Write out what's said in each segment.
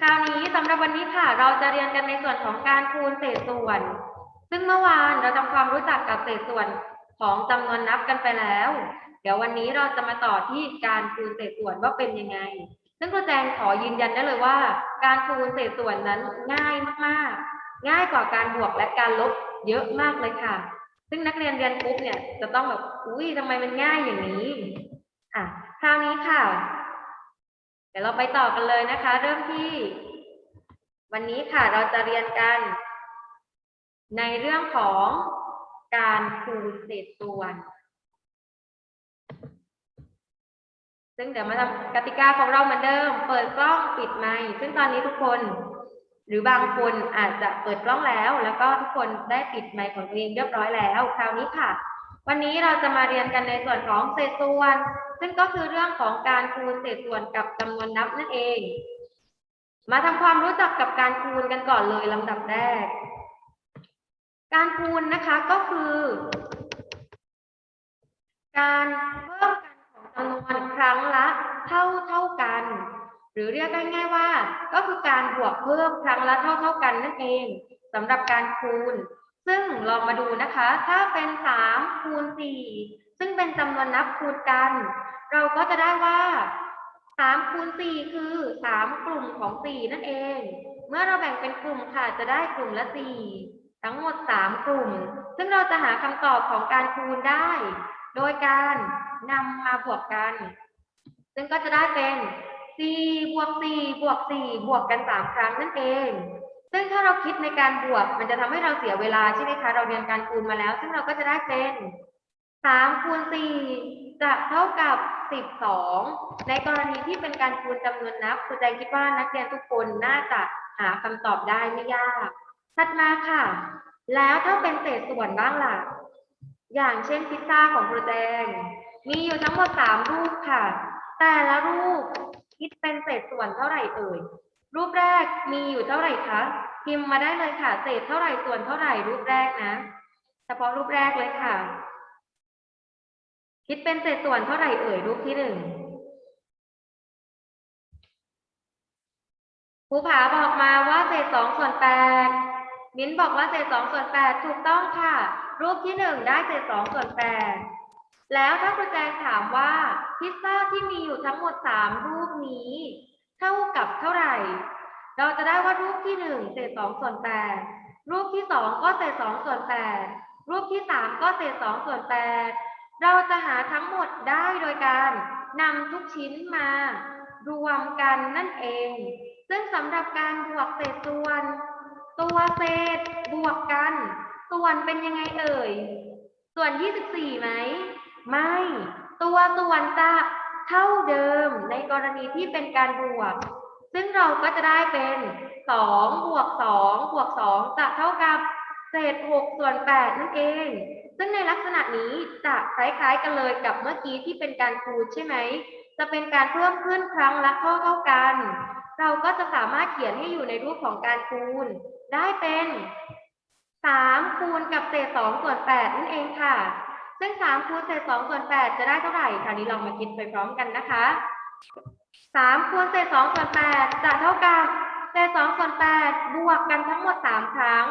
คราวนี้สำหรับวันนี้ค่ะ เราจะเรียนกันในส่วนของการคูณเศษส่วน ซึ่งเมื่อวานเราทำความรู้จักกับเศษส่วนของจำนวนนับกันไปแล้ว เดี๋ยววันนี้เราจะมาต่อที่การคูณเศษส่วนว่าเป็นยังไง ซึ่งครูแจงขอยืนยันได้เลยว่า การคูณเศษส่วนนั้นง่ายมากๆ ง่ายกว่าการบวกและการลบเยอะมากเลยค่ะ ซึ่งนักเรียนเรียนปุ๊บเนี่ยจะต้องแบบอุ้ยทำไมมันง่ายอย่างนี้อะคราวนี้ค่ะ เดี๋ยวเราไปต่อกันเลยนะคะ เริ่มที่ วันนี้ค่ะเราจะเรียนกัน ในเรื่องของการคูณเศษส่วน ซึ่งเดี๋ยวมาทำกติกาของเราเหมือนเดิม เปิดกล้องปิดไมค์ซึ่งตอนนี้ทุกคน หรือบางคนอาจจะเปิดกล้องแล้ว แล้วก็ทุกคนได้ปิดไมค์ของตัวเองเรียบร้อยแล้ว คราวนี้ค่ะ วันนี้เราจะมาเรียนกันในส่วนของเศษส่วน ซึ่งก็คือเรื่องของการคูณเศษส่วนกับจำนวนนับนั่นเอง มาทำความรู้จักกับการคูณกันก่อนเลยลำดับแรก การคูณนะคะก็คือ การเพิ่มกันของจำนวนครั้งละเท่าเท่ากัน หรือเรียกง่ายๆว่า ก็คือการบวกเพิ่มครั้งละเท่าเท่ากันนั่นเองสำหรับการคูณ ซึ่งลองมาดูนะคะ ถ้าเป็นสามคูณสี่ซึ่งเป็นจำนวนนับคูณกัน เราก็จะได้ว่าสามคูณสี่คือสามกลุ่มของสี่นั่นเอง เมื่อเราแบ่งเป็นกลุ่มค่ะจะได้กลุ่มละสี่ทั้งหมดสามกลุ่ม ซึ่งเราจะหาคำตอบของการคูณได้ โดยการนำมาบวกกัน ซึ่งก็จะได้เป็นสี่บวกสี่บวกสี่บวกกันสามครั้งนั่นเอง ซึ่งถ้าเราคิดในการบวก มันจะทำให้เราเสียเวลาใช่ไหมคะ เราเรียนการคูณมาแล้ว ซึ่งเราก็จะได้เป็นสามคูณสี่จะเท่ากับสิบสองในกรณีที่เป็นการคูณจำนวนนับครูแจงคิดว่านักเรียนทุกคนน่าจะหาคำตอบได้ไม่ยากถัดมาค่ะ แล้วถ้าเป็นเศษส่วนบ้างล่ะ อย่างเช่นพิซซ่าของครูแจง มีอยู่ทั้งหมดสามรูปค่ะ แต่ละรูปคิดเป็นเศษส่วนเท่าไหร่เอ่ย รูปแรกมีอยู่เท่าไหร่คะพิมพ์มาได้เลยค่ะ เศษเท่าไหร่ส่วนเท่าไหร่รูปแรกนะ เฉพาะรูปแรกเลยค่ะ คิดเป็นเศษส่วนเท่าไหร่เอ่ยรูปที่หนึ่งภูผาบอกมาว่าเศษสองส่วนแปดมิ้นบอกว่าเศษสองส่วนแปดถูกต้องค่ะ รูปที่หนึ่งได้เศษสองส่วนแปดแล้วถ้าครูแจงถามว่าพิซซ่าที่มีอยู่ทั้งหมดสามรูปนี้ เท่ากับเท่าไหร่ เราจะได้ว่ารูปที่หนึ่งเศษสองส่วนแปดรูปที่สองก็เศษสองส่วนแปดรูปที่สามก็เศษสองส่วนแปดเราจะหาทั้งหมดได้โดยการนำทุกชิ้นมารวมกันนั่นเอง ซึ่งสำหรับการบวกเศษส่วน ตัวเศษบวกกัน ส่วนเป็นยังไงเอ่ย ส่วน 24ไหม ไม่ ตัวส่วนจะ เท่าเดิมในกรณีที่เป็นการบวก ซึ่งเราก็จะได้เป็น2บวก2บวก2จะเท่ากับเศษ6ส่วน8นั่นเอง ซึ่งในลักษณะนี้จะคล้ายๆกันเลยกับเมื่อกี้ที่เป็นการคูณใช่ไหม จะเป็นการเพิ่มขึ้นครั้งละเท่าเท่ากัน เราก็จะสามารถเขียนให้อยู่ในรูปของการคูณ ได้เป็น3คูณกับเศษ2ส่วน8นั่นเองค่ะ ซึ่ง3คูณเศษ2ส่วน8จะได้เท่าไหร่คราวนี้เรามาคิดไปพร้อมกันนะคะ3คูณเศษ2ส่วน8จะเท่ากับเศษ2ส่วน8บวกกันทั้งหมด 3 ครั้ง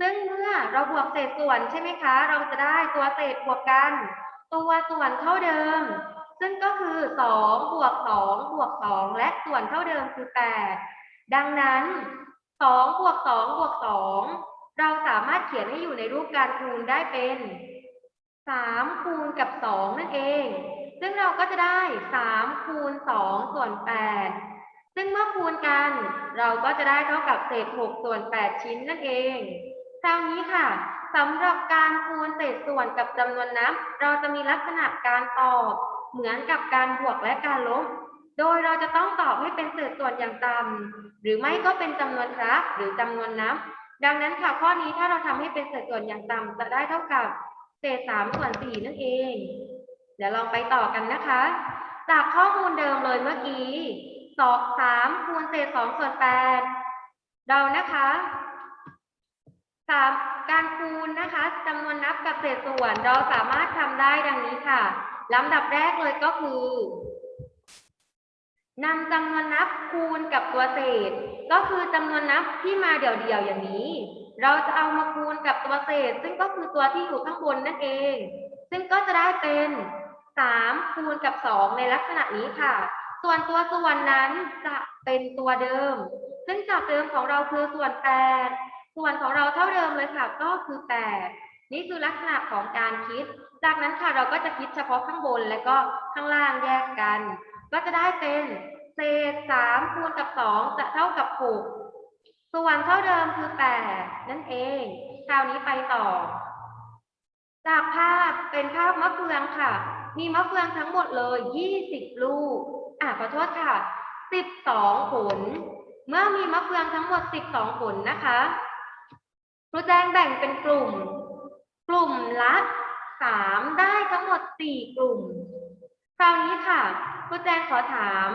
ซึ่งเมื่อเราบวกเศษส่วนใช่ไหมคะ เราจะได้ตัวเศษบวกกัน ตัวส่วนเท่าเดิม ซึ่งก็คือ2บวก2บวก2และส่วนเท่าเดิมคือ 8 ดังนั้น2บวก2บวก2เราสามารถเขียนให้อยู่ในรูปการคูณได้เป็น 3คูณกับ2นั่นเอง ซึ่งเราก็จะได้3คูณ2ส่วน8ซึ่งเมื่อคูณกัน เราก็จะได้เท่ากับเศษ6ส่วน8ชิ้นนั่นเอง คราวนี้ค่ะสำหรับการคูณเศษส่วนกับจำนวนนับ เราจะมีลักษณะการตอบ เหมือนกับการบวกและการลบ โดยเราจะต้องตอบให้เป็นเศษส่วนอย่างต่ำหรือไม่ก็เป็นจำนวนครั้งหรือจำนวนนับ ดังนั้นค่ะข้อนี้ถ้าเราทำให้เป็นเศษส่วนอย่างต่ำจะได้เท่ากับ เศษสามส่วนสี่นั่นเอง เดี๋ยวลองไปต่อกันนะคะ จากข้อมูลเดิมเลยเมื่อกี้สองสามคูณเศษสองส่วนแปดเรานะคะสามการคูณนะคะจำนวนนับกับเศษส่วนเราสามารถทำได้ดังนี้ค่ะลำดับแรกเลยก็คือนำจำนวนนับคูณกับตัวเศษ ก็คือจำนวนนับที่มาเดี่ยวๆอย่างนี้ เราจะเอามาคูณกับตัวเศษ ซึ่งก็คือตัวที่อยู่ข้างบนนั่นเอง ซึ่งก็จะได้เป็นสามคูณกับสองในลักษณะนี้ค่ะ ส่วนตัวส่วนนั้นจะเป็นตัวเดิม ซึ่งจากเดิมของเราคือส่วนแปดส่วนของเราเท่าเดิมเลยค่ะ ก็คือแปดนี่คือลักษณะของการคิด จากนั้นค่ะเราก็จะคิดเฉพาะข้างบนและก็ข้างล่างแยกกัน ก็จะได้เป็นเศษสามคูณกับสองจะเท่ากับหก ส่วนเท่าเดิมคือแปดนั่นเอง คราวนี้ไปต่อ จากภาพเป็นภาพมะเฟืองค่ะ มีมะเฟืองทั้งหมดเลยยี่สิบลูก อะขอโทษค่ะสิบสองผล เมื่อมีมะเฟืองทั้งหมดสิบสองผลนะคะครูแจงแบ่งเป็นกลุ่ม กลุ่มละสามได้ทั้งหมดสี่กลุ่ม คราวนี้ค่ะครูแจงขอถาม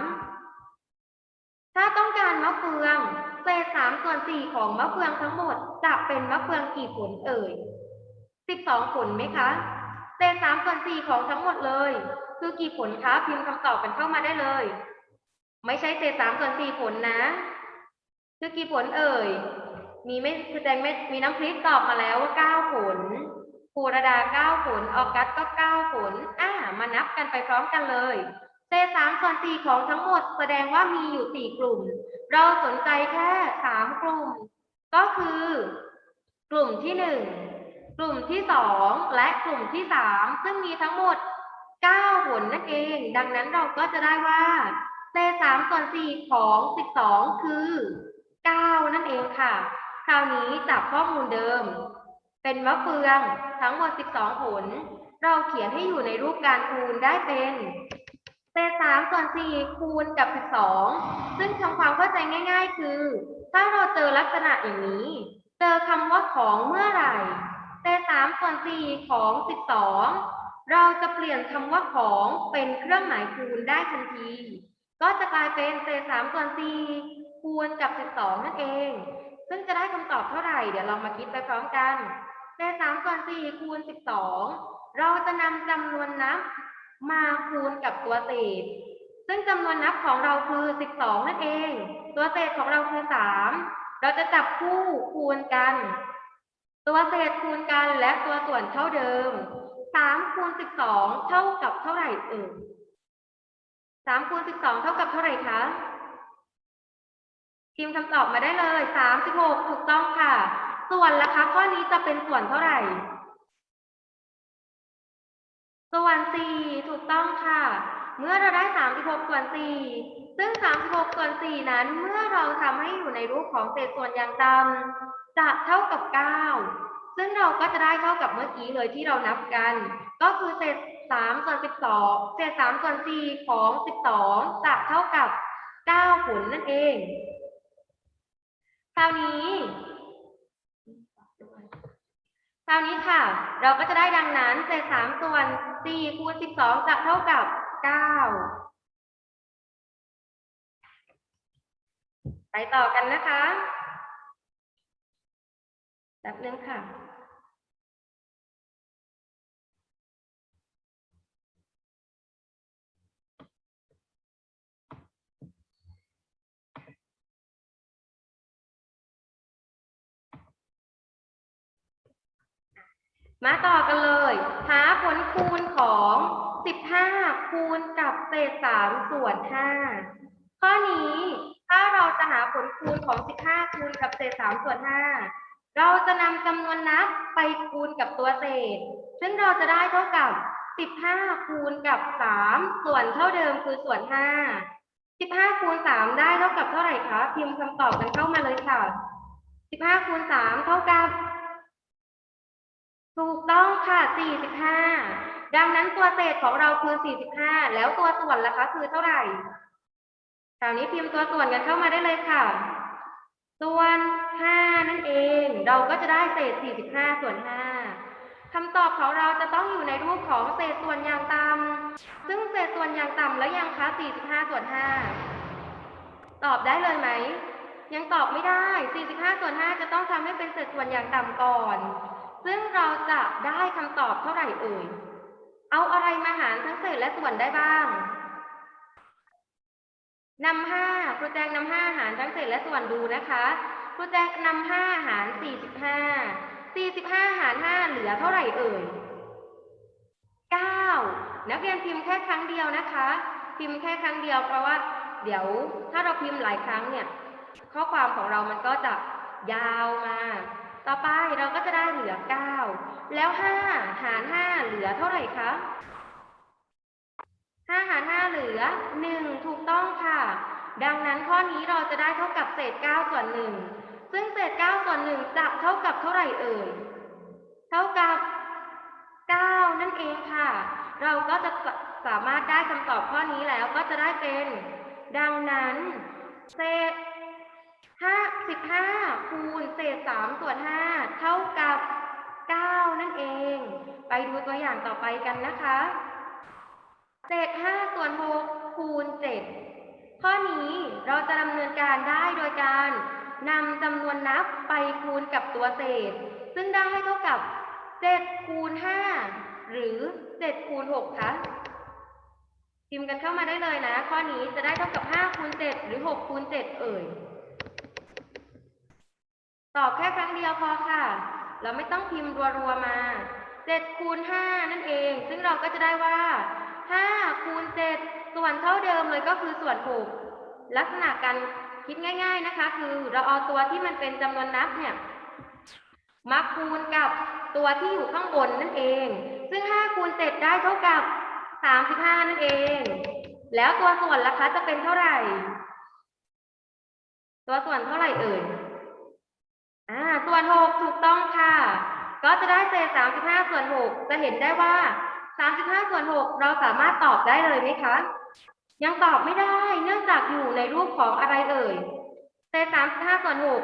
ถ้าต้องการมะเฟือง เศษสามส่วนสี่ของมะเฟืองทั้งหมดจะเป็นมะเฟืองกี่ผลเอ่ยสิบสองผลไหมคะ เศษสามส่วนสี่ของทั้งหมดเลย คือกี่ผลคะพิมพ์คำตอบกันเข้ามาได้เลย ไม่ใช่เศษสามส่วนสี่ผลนะ คือกี่ผลเอ่ย มีไม่คือแจงไม่มีน้ำพริกตอบมาแล้วว่าเก้าผลภูรดาเก้าผลออกัสก็เก้าผลอ่ามานับกันไปพร้อมกันเลยเศษสามส่วนสี่ของทั้งหมดแสดงว่ามีอยู่สี่กลุ่ม เราสนใจแค่สามกลุ่ม ก็คือ กลุ่มที่หนึ่งกลุ่มที่สองและกลุ่มที่สามซึ่งมีทั้งหมดเก้าผลนั่นเอง ดังนั้นเราก็จะได้ว่าเศษสามส่วนสี่ของสิบสองคือเก้านั่นเองค่ะ คราวนี้จากข้อมูลเดิม เป็นมะเฟืองทั้งหมดสิบสองผล เราเขียนให้อยู่ในรูปการคูณได้เป็น เศษสามส่วนสี่คูณกับสิบสองซึ่งทำความเข้าใจง่าย ๆ คือ ถ้าเราเจอลักษณะอย่างนี้ เจอคำว่าของเมื่อไหร่เศษสามส่วนสี่ของสิบสองเราจะเปลี่ยนคำว่าของเป็นเครื่องหมายคูณได้ทันที ก็จะกลายเป็นเศษสามส่วนสี่คูณกับสิบสองนั่นเอง ซึ่งจะได้คำตอบเท่าไหร่ เดี๋ยวเรามาคิดไปพร้อมกันเศษสามส่วนสี่คูณสิบสองเราจะนำจำนวนนับ มาคูณกับตัวเศษ ซึ่งจำนวนนับของเราคือสิบสองนั่นเอง ตัวเศษของเราคือสามเราจะจับคู่คูณกัน ตัวเศษคูณกันและตัวส่วนเท่าเดิมสามคูณสิบสองเท่ากับเท่าไหร่เอ่ยสามคูณสิบสองเท่ากับเท่าไหร่คะพิมพ์คำตอบมาได้เลยสามสิบหกถูกต้องค่ะ ส่วนละคะข้อนี้จะเป็นส่วนเท่าไหร่ ส่วนสี่ถูกต้องค่ะ เมื่อเราได้สามสิบหกส่วนสี่ซึ่งสามสิบหกส่วนสี่นั้น เมื่อเราทำให้อยู่ในรูปของเศษส่วนอย่างต่ำจะเท่ากับเก้าซึ่งเราก็จะได้เท่ากับเมื่อกี้เลยที่เรานับกัน ก็คือเศษสามส่วนสิบสองเศษสามส่วนสี่ของสิบสองจะเท่ากับเก้าผลนั่นเอง คราวนี้ คราวนี้ค่ะ เราก็จะได้ดังนั้นเศษสามส่วนสี่คูณสิบสองจะเท่ากับเก้าไปต่อกันนะคะแป๊บนึงค่ะ มาต่อกันเลย หาผลคูณของ 15 คูณกับเศษ 3 ส่วน 5 ข้อนี้ถ้าเราจะหาผลคูณของ 15 คูณกับเศษ 3 ส่วน 5 เราจะนำจำนวนนับไปคูณกับตัวเศษ ซึ่งเราจะได้เท่ากับ 15 คูณกับ 3 ส่วนเท่าเดิมคือส่วน 5 15 คูณ 3 ได้เท่ากับเท่าไหร่คะ พิมพ์คำตอบกันเข้ามาเลยค่ะ 15 คูณ 3 เท่ากับ ถูกต้องค่ะ 45 ดังนั้นตัวเศษของเราคือ 45 แล้วตัวส่วนล่ะคะคือเท่าไหร่คราวนี้พิมพ์ตัวส่วนกันเข้ามาได้เลยค่ะ ส่วน 5 นั่นเอง เราก็จะได้เศษ 45 ส่วน 5คำตอบของเราจะต้องอยู่ในรูปของเศษส่วนอย่างต่ำซึ่งเศษส่วนอย่างต่ำแล้วยังคะ 45 ส่วน 5 ตอบได้เลยไหม ยังตอบไม่ได้ 45 ส่วน 5 จะต้องทำให้เป็นเศษส่วนอย่างต่ำก่อน ซึ่งเราจะได้คำตอบเท่าไหร่เอ่ย เอาอะไรมาหารทั้งเศษและส่วนได้บ้างนำห้าครูแจงนำห้าหารทั้งเศษและส่วนดูนะคะครูแจงนำห้าหารสี่สิบห้าสี่สิบห้าหารห้าเหลือเท่าไหร่เอ่ยเก้านักเรียนพิมพ์แค่ครั้งเดียวนะคะ พิมพ์แค่ครั้งเดียวเพราะว่า เดี๋ยวถ้าเราพิมพ์หลายครั้งเนี่ย ข้อความของเรามันก็จะยาวมา ต่อไปเราก็จะได้เหลือเก้าแล้วห้าหารห้าเหลือเท่าไหร่คะห้าหารห้าเหลือหนึ่งถูกต้องค่ะ ดังนั้นข้อนี้เราจะได้เท่ากับเศษเก้าส่วนหนึ่งซึ่งเศษเก้าส่วนหนึ่งจะเท่ากับเท่าไหร่เอ่ย เท่ากับเก้านั่นเองค่ะ เราก็จะสามารถได้คำตอบข้อนี้แล้วก็จะได้เป็น ดังนั้นเศษ ห้าสิบห้าคูณเศษสามส่วนห้าเท่ากับเก้านั่นเอง ไปดูตัวอย่างต่อไปกันนะคะ เศษห้าส่วนหกคูณเจ็ดข้อนี้เราจะดำเนินการได้โดยการนำจำนวนนับไปคูณกับตัวเศษ ซึ่งได้เท่ากับเจ็ดคูณห้าหรือเจ็ดคูณหกคะพิมพ์กันเข้ามาได้เลยนะ ข้อนี้จะได้เท่ากับห้าคูณเจ็ดหรือหกคูณเจ็ดเอ่ย ตอบแค่ครั้งเดียวพอค่ะ เราไม่ต้องพิมพ์รัวๆมาเจ็ดคูณห้านั่นเอง ซึ่งเราก็จะได้ว่าห้าคูณเจ็ดส่วนเท่าเดิมเลยก็คือส่วนหกลักษณะการคิดง่าย ๆนะคะ คือเราเอาตัวที่มันเป็นจำนวนนับเนี่ยมาคูณกับตัวที่อยู่ข้างบนนั่นเอง ซึ่งห้าคูณเจ็ดได้เท่ากับสามสิบห้านั่นเอง แล้วตัวส่วนล่ะคะจะเป็นเท่าไหร่ ตัวส่วนเท่าไหร่เอ่ย อ่าส่วนหกถูกต้องค่ะ ก็จะได้เศษสามสิบห้าส่วนหกจะเห็นได้ว่าสามสิบห้าส่วนหกเราสามารถตอบได้เลยไหมคะ ยังตอบไม่ได้เนื่องจากอยู่ในรูปของอะไรเอ่ยเศษสามสิบห้าส่วนหก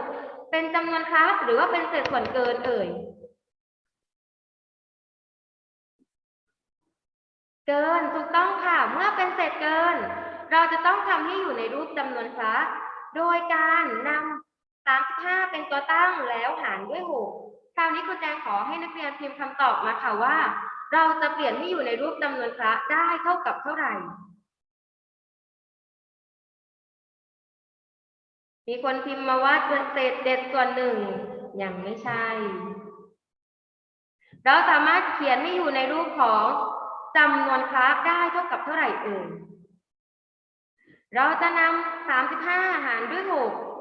เป็นจำนวนคลับหรือว่าเป็นเศษส่วนเกินเอ่ยเกินถูกต้องค่ะเมื่อเป็นเศษเกิน เราจะต้องทำให้อยู่ในรูปจำนวนคลับโดยการนำ 35 เป็นตัวตั้งแล้วหารด้วย 6 คราวนี้ครูแจงขอให้นักเรียนพิมพ์คำตอบมาค่ะว่า เราจะเปลี่ยนให้อยู่ในรูปจำนวนคละได้เท่ากับเท่าไหร่ มีคนพิมพ์มาว่าเศษเด็ดส่วนหนึ่งยังไม่ใช่ เราสามารถเขียนให้อยู่ในรูปของจำนวนคละได้เท่ากับเท่าไหร่เอ่ย เราจะนำ35 หารด้วย 6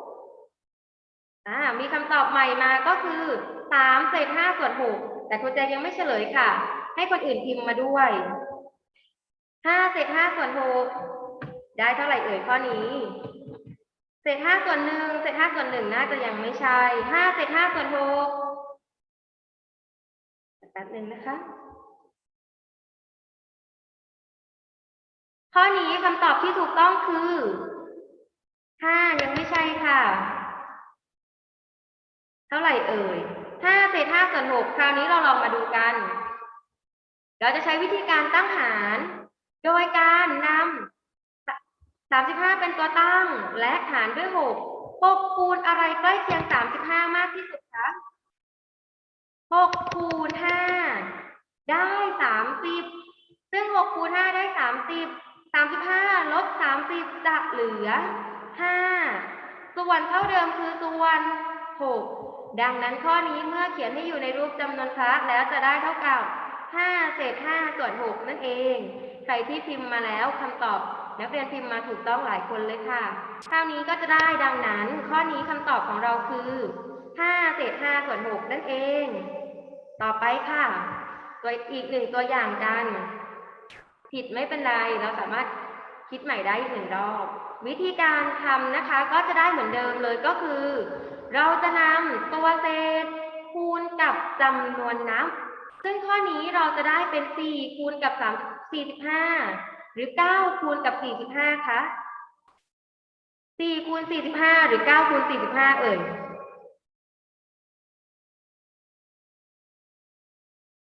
อ่ามีคำตอบใหม่มาก็คือสามเศษห้าส่วนหกแต่ครูแจงยังไม่เฉลยค่ะ ให้คนอื่นพิมพ์มาด้วยห้าเศษห้าส่วนหกได้เท่าไหร่เอ่ยข้อนี้ เศษห้าส่วนหนึ่งเศษห้าส่วนหนึ่งน่าจะยังไม่ใช่ห้าเศษห้าส่วนหกแป๊บหนึ่งนะคะ ข้อนี้คำตอบที่ถูกต้องคือห้ายังไม่ใช่ค่ะ ท่าไหร่เอ่ยห้าเศษห้าส่วนหกคราวนี้เราลองมาดูกัน เราจะใช้วิธีการตั้งหาร โดยการนำสามสิบห้าเป็นตัวตั้งและหารด้วยหกหกคูณอะไรใกล้เคียงสามสิบห้ามากที่สุดคะหกคูณห้าได้สามสิบซึ่งหกคูณห้าได้สามสิบสามสิบห้าลบสามสิบจะเหลือห้าส่วนเท่าเดิมคือส่วนหก ดังนั้นข้อนี้เมื่อเขียนให้อยู่ในรูปจำนวนคลาสแล้วจะได้เท่ากับห้าเศษห้าส่วนหกนั่นเอง ใครที่พิมพ์มาแล้วคำตอบนักเรียนพิมพ์มาถูกต้องหลายคนเลยค่ะคราวนี้ก็จะได้ดังนั้น ข้อนี้คำตอบของเราคือห้าเศษห้าส่วนหกนั่นเอง ต่อไปค่ะ ตัวอีกหนึ่งตัวอย่างกัน ผิดไม่เป็นไร เราสามารถคิดใหม่ได้อีกหนึ่งรอบ วิธีการทำนะคะก็จะได้เหมือนเดิมเลยก็คือ เราจะนำตัวเศษคูณกับจำนวนนับ ซึ่งข้อนี้เราจะได้เป็น 4 คูณกับ 3 45 หรือ 9 คูณกับ 45 คะ 4 คูณ 45 หรือ 9 คูณ 45 เอ่ย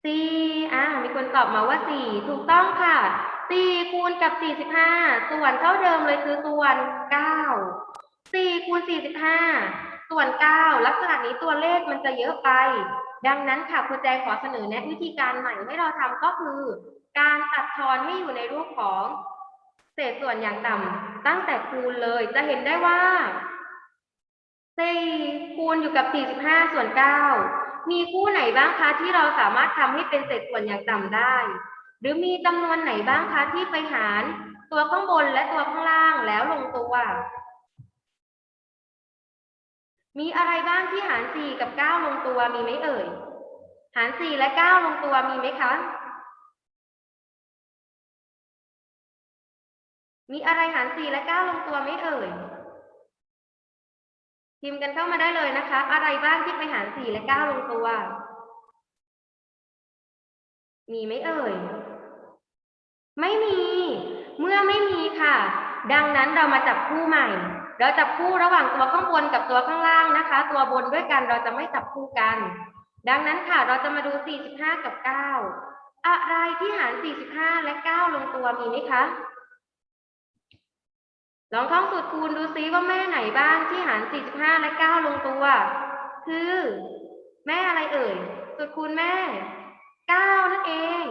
4อ่ามีคนตอบมาว่า4ถูกต้องค่ะ4คูณกับ45ส่วนเท่าเดิมเลยคือส่วน9 4คูณ45ส่่วน 9 ลักษณะนี้ตัวเลขมันจะเยอะไป ดังนั้นค่ะครูแจงขอเสนอแนะวิธีการใหม่ให้เราทำก็คือ การตัดทอนให้อยู่ในรูปของเศษส่วนอย่างต่ำตั้งแต่คูณเลยจะเห็นได้ว่า4คูณอยู่กับ 45 ส่วน 9 มีคู่ไหนบ้างคะที่เราสามารถทำให้เป็นเศษส่วนอย่างต่ำได้ หรือมีจำนวนไหนบ้างคะที่ไปหารตัวข้างบนและตัวข้างล่างแล้วลงตัว มีอะไรบ้างที่หาร4กับ9ลงตัวมีไหมเอ่ย หาร4และ9ลงตัวมีไหมคะ มีอะไรหาร4และ9ลงตัวไหมเอ่ย พิมพ์กันเข้ามาได้เลยนะคะ อะไรบ้างที่ไปหาร4และ9ลงตัว มีไหมเอ่ย ไม่มี เมื่อไม่มีค่ะ ดังนั้นเรามาจับคู่ใหม่ เราจับคู่ระหว่างตัวข้างบนกับตัวข้างล่างนะคะ ตัวบนด้วยกันเราจะไม่จับคู่กัน ดังนั้นค่ะเราจะมาดู 45 กับ 9 อะไรที่หาร 45 และ 9 ลงตัวมีไหมคะ ลองท่องสูตรคูณดูซิว่าแม่ไหนบ้างที่หาร 45 และ 9 ลงตัว คือ แม่อะไรเอ่ย สูตรคูณแม่ 9 นั่นเอง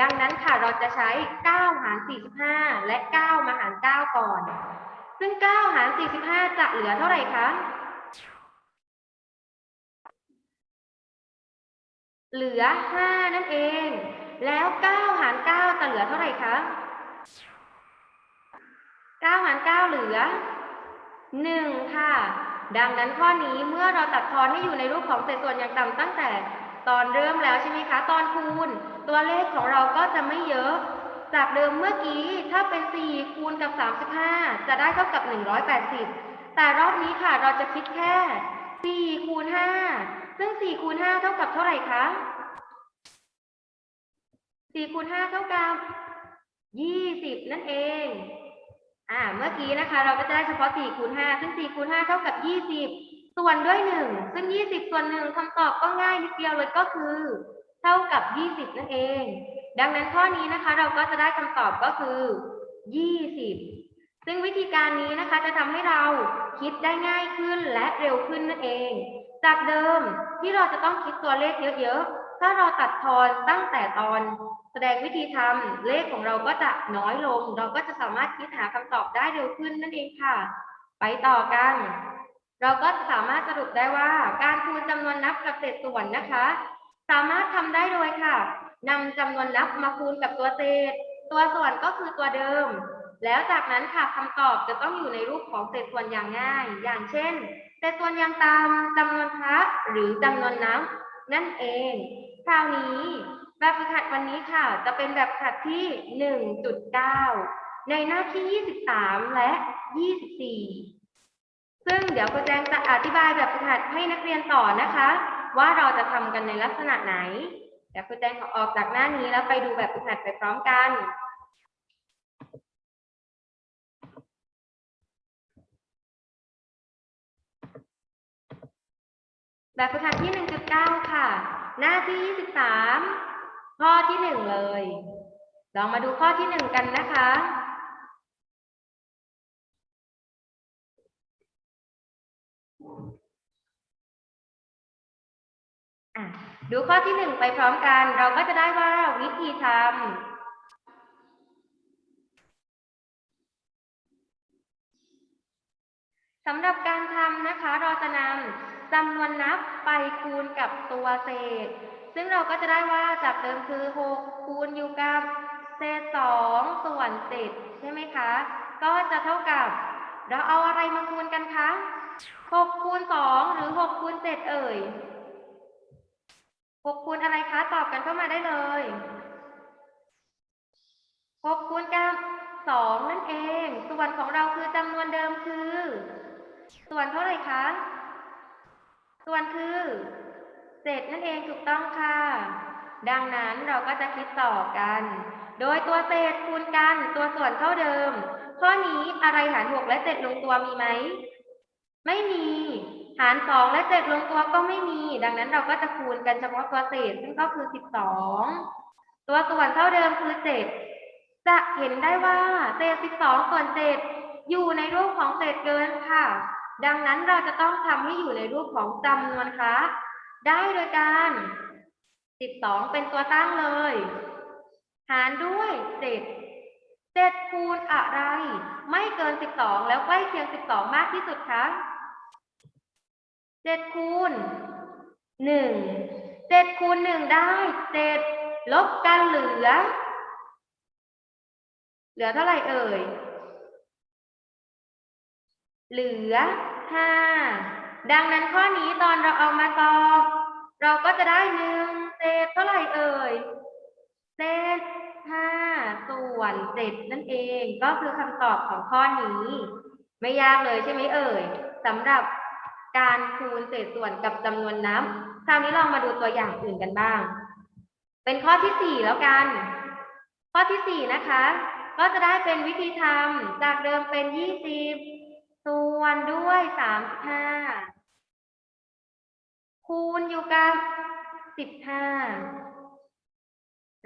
ดังนั้นค่ะเราจะใช้ 9 หาร 45 และ 9 มาหาร 9 ก่อน ซึ่ง 9 หาร 45 จะเหลือเท่าไหร่คะ เหลือ 5 นั่นเอง แล้ว 9 หาร 9 จะเหลือเท่าไหร่คะ 9 หาร 9 เหลือ 1 ค่ะ ดังนั้นข้อนี้เมื่อเราตัดทอนให้อยู่ในรูปของเศษส่วนอย่างต่ำตั้งแต่ตอนเริ่มแล้วใช่ไหมคะ ตอนคูณ ตัวเลขของเราก็จะไม่เยอะ จากเดิมเมื่อกี้ถ้าเป็น 4 คูณกับ 35 จะได้เท่ากับ 180 แต่รอบนี้ค่ะเราจะคิดแค่ 4 คูณ 5 ซึ่ง 4 คูณ 5 เท่ากับเท่าไหร่คะ 4 คูณ 5 เท่ากับ 20 นั่นเอง อ่า เมื่อกี้นะคะ เราก็จะได้เฉพาะ 4 คูณ 5 ซึ่ง 4 คูณ 5 เท่ากับ 20 ส่วนด้วย 1 ซึ่ง 20 ส่วน 1คำตอบก็ง่ายนิดเดียวเลยก็คือ เท่ากับ 20 นั่นเอง ดังนั้นข้อนี้นะคะเราก็จะได้คำตอบก็คือ 20 ซึ่งวิธีการนี้นะคะจะทำให้เราคิดได้ง่ายขึ้นและเร็วขึ้นนั่นเอง จากเดิมที่เราจะต้องคิดตัวเลขเยอะๆ ถ้าเราตัดทอนตั้งแต่ตอน แสดงวิธีทำเลขของเราก็จะน้อยลง เราก็จะสามารถคิดหาคำตอบได้เร็วขึ้นนั่นเองค่ะ ไปต่อกัน เราก็สามารถสรุปได้ว่าการคูณจำนวนนับกับเศษส่วนนะคะ สามารถทำได้โดยค่ะ นำจำนวนนับมาคูณกับตัวเศษ ตัวส่วนก็คือตัวเดิม แล้วจากนั้นค่ะคำตอบจะต้องอยู่ในรูปของเศษส่วนอย่างง่าย อย่างเช่น เศษส่วนอย่างต่ำจำนวนพระหรือจำนวนนับนั่นเอง คราวนี้แบบฝึกหัดวันนี้ค่ะ จะเป็นแบบฝึกหัดที่ 1.9 ในหน้าที่ 23 และ 24 ซึ่งเดี๋ยวครูแจงจะอธิบายแบบฝึกหัดให้นักเรียนต่อนะคะ ว่าเราจะทำกันในลักษณะไหน เดี๋ยวครูแจงขอออกจากหน้านี้แล้วไปดูแบบฝึกหัดไปพร้อมกันแบบฝึกหัดที่ 1.9 ค่ะ หน้าที่ 23 ข้อที่ 1 เลย ลองมาดูข้อที่ 1 กันนะคะ อะดูข้อที่1ไปพร้อมกัน เราก็จะได้ว่าวิธีทำสำหรับการทำนะคะ เราจะนำจำนวนนับไปคูณกับตัวเศษ ซึ่งเราก็จะได้ว่าจากเดิมคือ 6 คูณอยู่กับเศษ 2 ส่วน10ใช่ไหมคะ ก็จะเท่ากับ เราเอาอะไรมาคูณกันคะ 6 คูณ 2 หรือ 6 คูณ 7 เอ่ย 6คูณอะไรคะ ตอบกันเข้ามาได้เลย6คูณกับ2นั่นเอง ส่วนของเราคือจำนวนเดิมคือ ส่วนเท่าไหร่คะ ส่วนคือเศษนั่นเองถูกต้องค่ะ ดังนั้นเราก็จะคิดต่อกัน โดยตัวเศษคูณกันตัวส่วนเท่าเดิม ข้อนี้อะไรหาร6และ7ลงตัวมีไหม ไม่มี หาร 2 และ 7 ลงตัวก็ไม่มี ดังนั้นเราก็จะคูณกันเฉพาะตัวเศษซึ่งก็คือ 12 ตัวส่วนเท่าเดิมคือ 7 จะเห็นได้ว่าเศษ 12 ส่วน 7 อยู่ในรูปของเศษเกินค่ะ ดังนั้นเราจะต้องทำให้อยู่ในรูปของจำนวนคะได้โดยการ 12 เป็นตัวตั้งเลย หารด้วยเจ็ดคูณอะไร ไม่เกินสิบสองแล้วใกล้เคียงสิบสองมากที่สุดคะ เจ็ดคูณหนึ่งเจ็ดคูณหนึ่งได้เจ็ดลบกันเหลือ เหลือเท่าไหร่เอ่ย เหลือห้าดังนั้นข้อนี้ตอนเราเอามาตอบ เราก็จะได้หนึ่งเศษเท่าไหร่เอ่ยเศษห้าส่วนเจ็ดนั่นเองก็คือคำตอบของข้อนี้ ไม่ยากเลยใช่ไหมเอ่ยสำหรับ การคูณเศษส่วนกับจำนวนนับคราวนี้ลองมาดูตัวอย่างอื่นกันบ้าง เป็นข้อที่สี่แล้วกัน ข้อที่สี่นะคะ ก็จะได้เป็นวิธีทำจากเดิมเป็นยี่สิบส่วนด้วยสามสิบห้าคูณอยู่กับสิบห้า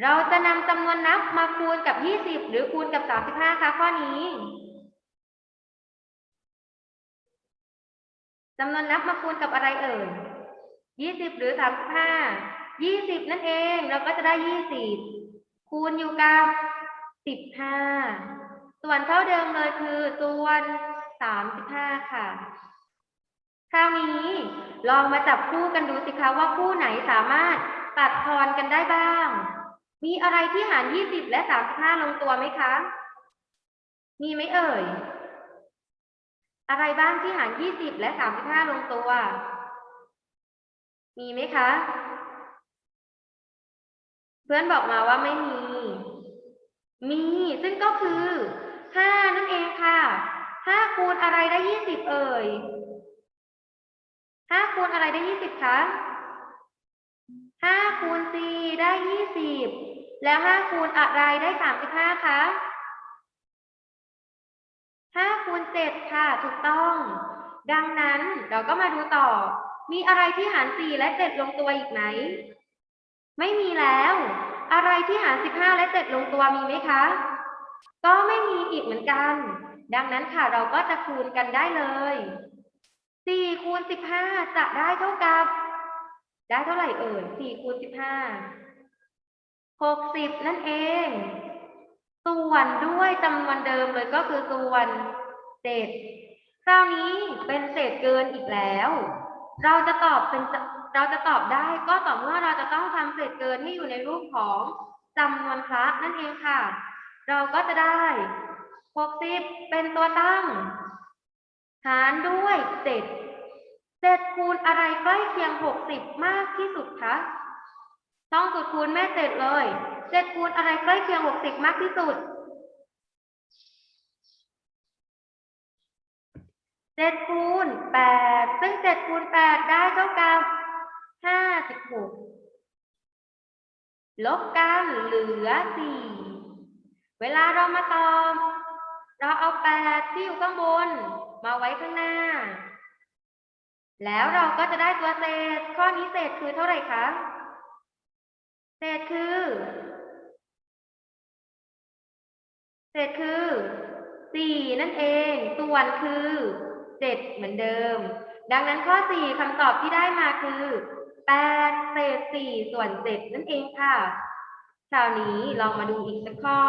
เราจะนำจำนวนนับมาคูณกับ20หรือคูณกับ35คะข้อนี้ จำนวนนับมาคูณกับอะไรเอ่ย20หรือ35 20นั่นเอง เราก็จะได้20คูณอยู่กับ15ส่วนเท่าเดิมเลยคือส่วน35ค่ะคราวนี้ลองมาจับคู่กันดูสิคะว่าคู่ไหนสามารถตัดทอนกันได้บ้าง มีอะไรที่หาร20และ35ลงตัวไหมคะ มีไหมเอ่ย อะไรบ้างที่หาร 20 และ 35 ลงตัว มีไหมคะ เพื่อนบอกมาว่าไม่มี มี ซึ่งก็คือ 5 นั่นเองค่ะ 5 คูณอะไรได้ 20 เอ่ย 5 คูณอะไรได้ 20 คะห้าคูณสี่ได้ยี่สิบแล้วห้าคูณอะไรได้สามสิบห้าคะ ห้าคูณเจ็ดค่ะ ถูกต้อง ดังนั้นเราก็มาดูต่อ มีอะไรที่หารสี่และเจ็ดลงตัวอีกไหม ไม่มีแล้ว อะไรที่หารสิบห้าและเจ็ดลงตัวมีไหมคะ ก็ไม่มีอีกเหมือนกัน ดังนั้นค่ะเราก็จะคูณกันได้เลยสี่คูณสิบห้าจะได้เท่ากับ ได้เท่าไหร่เอ่ยสี่คูณสิบห้าหกสิบนั่นเอง ส่วนด้วยจำนวนเดิมเลยก็คือส่วนเจ็ดคราวนี้เป็นเศษเกินอีกแล้ว เราจะตอบเป็นเราจะตอบได้ก็ต่อเมื่อเราจะต้องทำเศษเกินให้อยู่ในรูปของจำนวนพระนั่นเองค่ะ เราก็จะได้หกสิบเป็นตัวตั้ง หารด้วยเจ็ดเจ็ดคูณอะไรใกล้เคียงหกสิบมากที่สุดคะต้องสุดคูณแม่เจ็ดเลย เจ็ดคูณอะไรใกล้เคียงหกสิบมากที่สุดเจ็ดคูณแปดซึ่งเจ็ดคูณแปดได้เท่ากับห้าสิบหกลบกันเหลือสี่เวลาเรามาตอบเราเอาแปดที่อยู่ข้างบน มาไว้ข้างหน้า แล้วเราก็จะได้ตัวเศษ ข้อนี้เศษคือเท่าไหร่คะ เศษคือ เศษคือสี่นั่นเอง ส่วนคือเจ็ดเหมือนเดิม ดังนั้นข้อสี่คำตอบที่ได้มาคือแปดเศษสี่ส่วนเจ็ดนั่นเองค่ะคราวนี้ลองมาดูอีกสักข้อ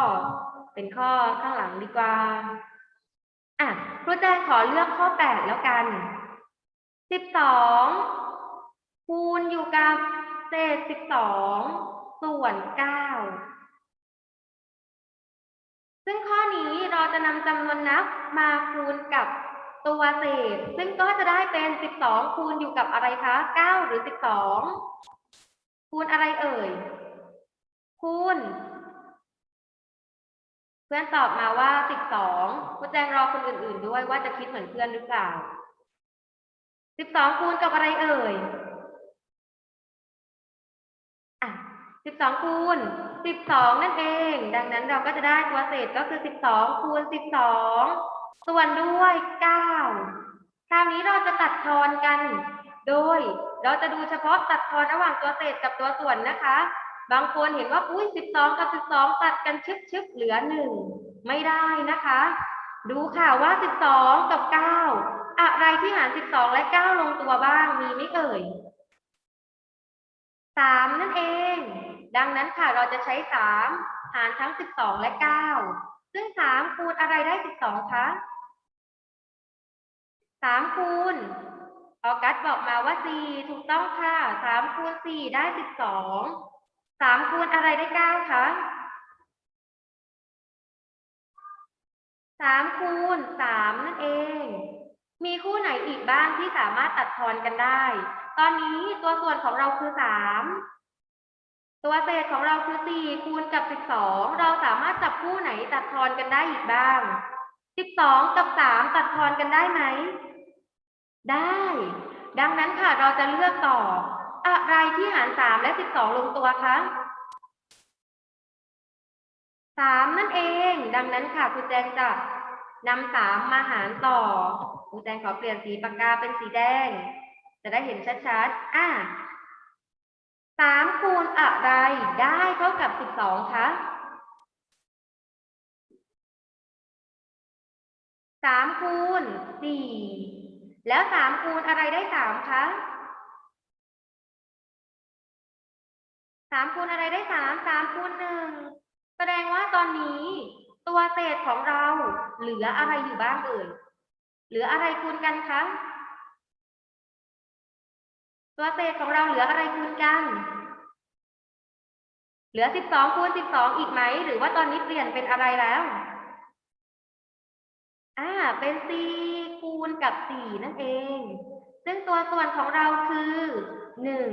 เป็นข้อข้างหลังดีกว่า อะครูแจงขอเลือกข้อแปดแล้วกันสิบสองคูณอยู่กับเศษสิบสองส่วนเก้า ซึ่งข้อนี้เราจะนำจำนวนนับมาคูณกับตัวเศษ ซึ่งก็จะได้เป็นสิบสองคูณอยู่กับอะไรคะเก้าหรือสิบสองคูณอะไรเอ่ย คูณ เพื่อนตอบมาว่าสิบสองครูแจงรอคนอื่น ๆ ด้วยว่าจะคิดเหมือนเพื่อนหรือเปล่าสิบสองคูณกับอะไรเอ่ย 12 คูณ 12 นั่นเอง ดังนั้นเราก็จะได้ตัวเศษก็คือ 12 คูณ 12 ส่วนด้วย 9 คราวนี้เราจะตัดทอนกัน โดย เราจะดูเฉพาะตัดทอนระหว่างตัวเศษกับตัวส่วนนะคะ บางคนเห็นว่าอุ้ย 12 กับ 12 ตัดกันชึบชึบเหลือ 1 ไม่ได้นะคะ ดูค่ะว่า 12 กับ 9 อะไรที่หาร 12 และ 9 ลงตัวบ้างมีไม่เอ่ย 3 นั่นเอง ดังนั้นค่ะเราจะใช้สามหารทั้งสิบสองและเก้าซึ่งสามคูณอะไรได้สิบสองคะสามคูณออกัสบอกมาว่าสี่ถูกต้องค่ะสามคูณสี่ได้สิบสองสามคูณอะไรได้เก้าคะสามคูณสามนั่นเอง มีคู่ไหนอีกบ้างที่สามารถตัดทอนกันได้ ตอนนี้ตัวส่วนของเราคือสาม ตัวเศษของเราคือสี่คูณกับสิบสองเราสามารถจับคู่ไหนตัดทอนกันได้อีกบ้างสิบสองกับสามตัดทอนกันได้ไหม ได้ ดังนั้นค่ะเราจะเลือกต่ออะไรที่หารสามและสิบสองลงตัวคะสามนั่นเอง ดังนั้นค่ะคุณแจงจะนำสามมาหารต่อคุณแจงขอเปลี่ยนสีปากกาเป็นสีแดง จะได้เห็นชัดๆ อะ สามคูณอะไรได้เท่ากับสิบสองคะสามคูณสี่แล้วสามคูณอะไรได้สามคะสามคูณอะไรได้สามสามคูณหนึ่งแสดงว่าตอนนี้ ตัวเศษของเราเหลืออะไรอยู่บ้างเอ่ยเหลืออะไรคูณกันคะ ตัวเศษของเราเหลืออะไรคูณกัน เหลือสิบสองคูณสิบสองอีกไหม หรือว่าตอนนี้เปลี่ยนเป็นอะไรแล้วอ่าเป็นสี่คูณกับสี่นั่นเอง ซึ่งตัวส่วนของเราคือหนึ่ง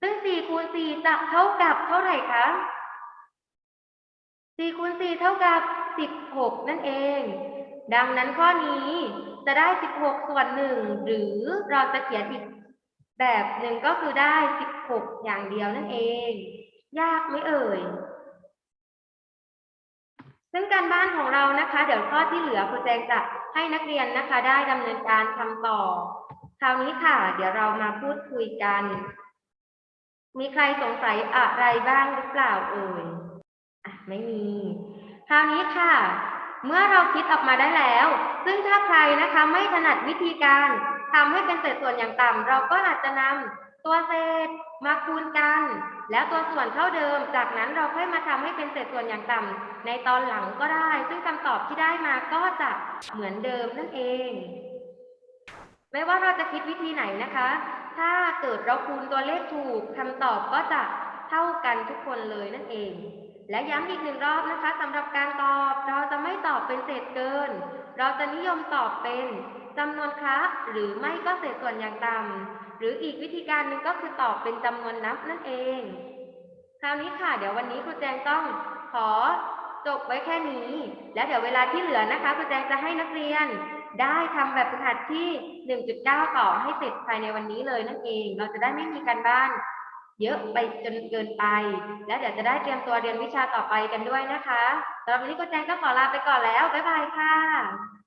ซึ่งสี่คูณสี่จะเท่ากับเท่าไหร่คะสี่คูณสี่เท่ากับสิบหกนั่นเอง ดังนั้นข้อนี้จะได้สิบหกส่วนหนึ่งหรือเราจะเขียนอีก แบบหนึ่งก็คือได้สิบหกอย่างเดียวนั่นเอง ยากไหมเอ่ย ซึ่งการบ้านของเรานะคะ เดี๋ยวข้อที่เหลือครูแจงจะให้นักเรียนนะคะ ได้ดำเนินการทำต่อ คราวนี้ค่ะ เดี๋ยวเรามาพูดคุยกัน มีใครสงสัยอะไรบ้างหรือเปล่าเอ่ยอะไม่มี คราวนี้ค่ะ เมื่อเราคิดออกมาได้แล้ว ซึ่งถ้าใครนะคะไม่ถนัดวิธีการ ทำให้เป็นเศษส่วนอย่างต่ำเราก็อาจจะนำตัวเศษมาคูณกัน แล้วตัวส่วนเท่าเดิม จากนั้นเราค่อยมาทำให้เป็นเศษส่วนอย่างต่ำในตอนหลังก็ได้ ซึ่งคำตอบที่ได้มาก็จะเหมือนเดิมนั่นเอง ไม่ว่าเราจะคิดวิธีไหนนะคะ ถ้าเกิดเราคูณตัวเลขถูกคำตอบก็จะเท่ากันทุกคนเลยนั่นเอง และย้ำอีกหนึ่งรอบนะคะสำหรับการตอบ เราจะไม่ตอบเป็นเศษเกิน เราจะนิยมตอบเป็น จำนวนคละหรือไม่ก็เศษส่วนอย่างต่ำหรืออีกวิธีการหนึ่งก็คือตอบเป็นจำนวนนับนั่นเอง คราวนี้ค่ะ เดี๋ยววันนี้ครูแจงต้องขอจบไว้แค่นี้ แล้วเดี๋ยวเวลาที่เหลือนะคะครูแจงจะให้นักเรียน ได้ทำแบบฝึกหัดที่ 1.9 ต่อให้เสร็จภายในวันนี้เลยนั่นเอง เราจะได้ไม่มีการบ้าน เยอะไปจนเกินไป แล้วเดี๋ยวจะได้เตรียมตัวเรียนวิชาต่อไปกันด้วยนะคะสำหรับวันนี้ครูแจงก็ขอลาไปก่อนแล้วบ๊ายบายค่ะ